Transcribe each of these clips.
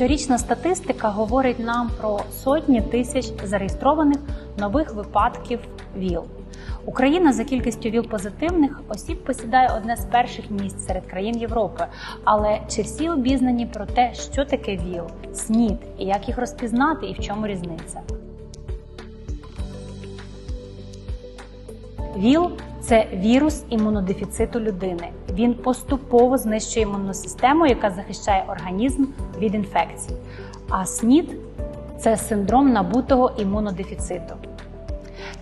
Щорічна статистика говорить нам про сотні тисяч зареєстрованих нових випадків ВІЛ. Україна за кількістю ВІЛ позитивних осіб посідає одне з перших місць серед країн Європи. Але чи всі обізнані про те, що таке ВІЛ, СНІД і як їх розпізнати, і в чому різниця? ВІЛ це вірус імунодефіциту людини. Він поступово знищує імунну систему, яка захищає організм від інфекцій. А СНІД це синдром набутого імунодефіциту.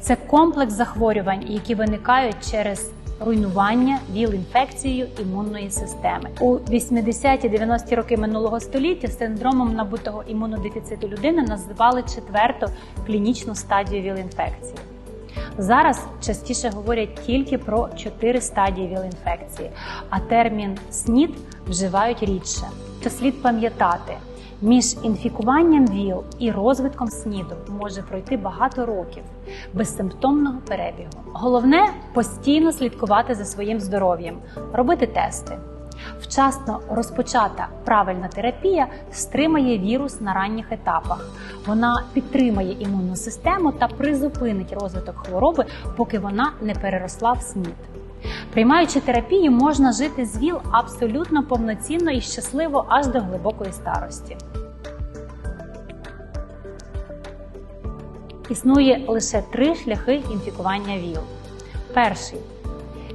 Це комплекс захворювань, які виникають через руйнування ВІЛ-інфекцією імунної системи. У 80-90-ті роки минулого століття синдромом набутого імунодефіциту людини називали четверту клінічну стадію ВІЛ-інфекції. Зараз частіше говорять тільки про чотири стадії ВІЛ-інфекції, а термін СНІД вживають рідше. То слід пам'ятати, між інфікуванням ВІЛ і розвитком СНІДу може пройти багато років безсимптомного перебігу. Головне постійно слідкувати за своїм здоров'ям, робити тести. Вчасно розпочата правильна терапія стримає вірус на ранніх етапах. Вона підтримає імунну систему та призупинить розвиток хвороби, поки вона не переросла в СНІД. Приймаючи терапію, можна жити з ВІЛ абсолютно повноцінно і щасливо аж до глибокої старості. Існує лише три шляхи інфікування ВІЛ. Перший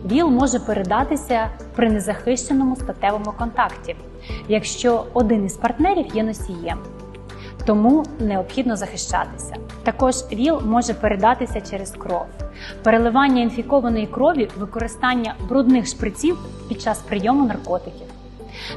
ВІЛ може передатися при незахищеному статевому контакті, якщо один із партнерів є носієм. Тому необхідно захищатися. Також ВІЛ може передатися через кров, переливання інфікованої крові, використання брудних шприців під час прийому наркотиків.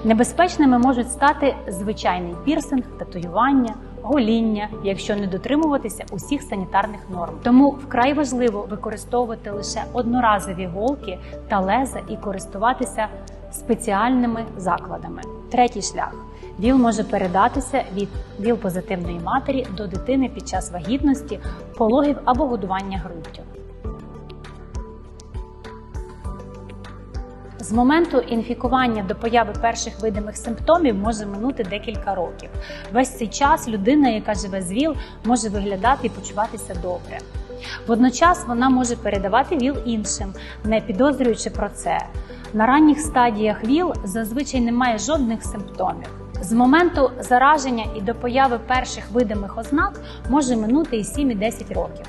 Небезпечними можуть стати звичайний пірсинг, татуювання, гоління, якщо не дотримуватися усіх санітарних норм. Тому вкрай важливо використовувати лише одноразові голки та леза і користуватися спеціальними закладами. Третій шлях. ВІЛ може передатися від ВІЛ-позитивної матері до дитини під час вагітності, пологів або годування груддю. З моменту інфікування до появи перших видимих симптомів може минути декілька років. Весь цей час людина, яка живе з ВІЛ, може виглядати і почуватися добре. Водночас вона може передавати ВІЛ іншим, не підозрюючи про це. На ранніх стадіях ВІЛ зазвичай немає жодних симптомів. З моменту зараження і до появи перших видимих ознак може минути і 7 і 10 років.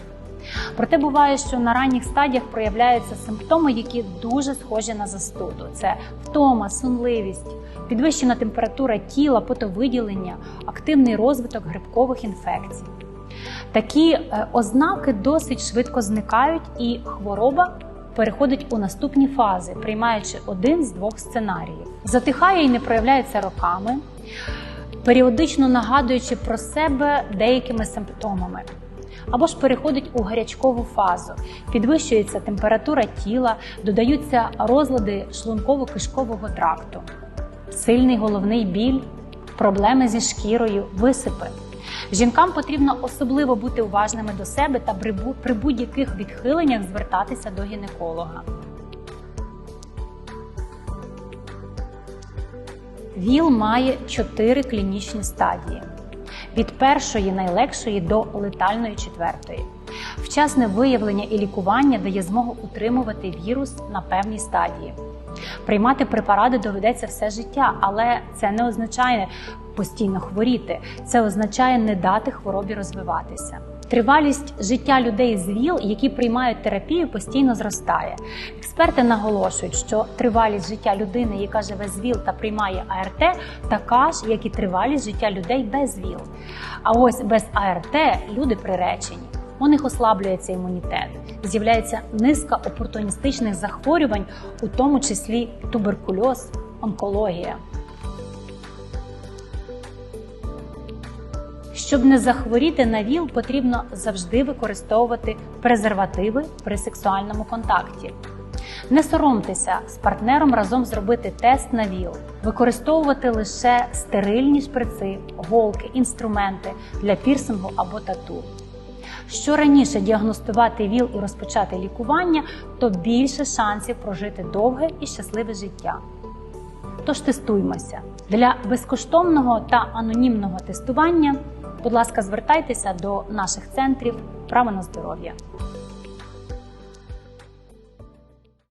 Проте буває, що на ранніх стадіях проявляються симптоми, які дуже схожі на застуду: це втома, сонливість, підвищена температура тіла, потовиділення, активний розвиток грибкових інфекцій. Такі е, ознаки досить швидко зникають, і хвороба переходить у наступні фази, приймаючи один з двох сценаріїв. Затихає і не проявляється роками, періодично нагадуючи про себе деякими симптомами або ж переходить у гарячкову фазу, підвищується температура тіла, додаються розлади шлунково-кишкового тракту, сильний головний біль, проблеми зі шкірою, висипи. Жінкам потрібно особливо бути уважними до себе та при будь-яких відхиленнях звертатися до гінеколога. ВІЛ має чотири клінічні стадії від першої найлегшої до летальної четвертої. Вчасне виявлення і лікування дає змогу утримувати вірус на певній стадії. Приймати препарати доведеться все життя, але це не означає постійно хворіти. Це означає не дати хворобі розвиватися. Тривалість життя людей з ВІЛ, які приймають терапію, постійно зростає. Експерти наголошують, що тривалість життя людини, яка живе з ВІЛ та приймає АРТ, така ж, як і тривалість життя людей без ВІЛ. А ось без АРТ люди приречені. У них ослаблюється імунітет, з'являється низка опортуністичних захворювань, у тому числі туберкульоз, онкологія. Щоб не захворіти на ВІЛ, потрібно завжди використовувати презервативи при сексуальному контакті. Не соромтеся з партнером разом зробити тест на ВІЛ, використовувати лише стерильні шприци, голки, інструменти для пірсингу або тату. Що раніше діагностувати ВІЛ і розпочати лікування, то більше шансів прожити довге і щасливе життя. Тож тестуймося для безкоштовного та анонімного тестування. Будь ласка, звертайтеся до наших центрів право на здоров'я.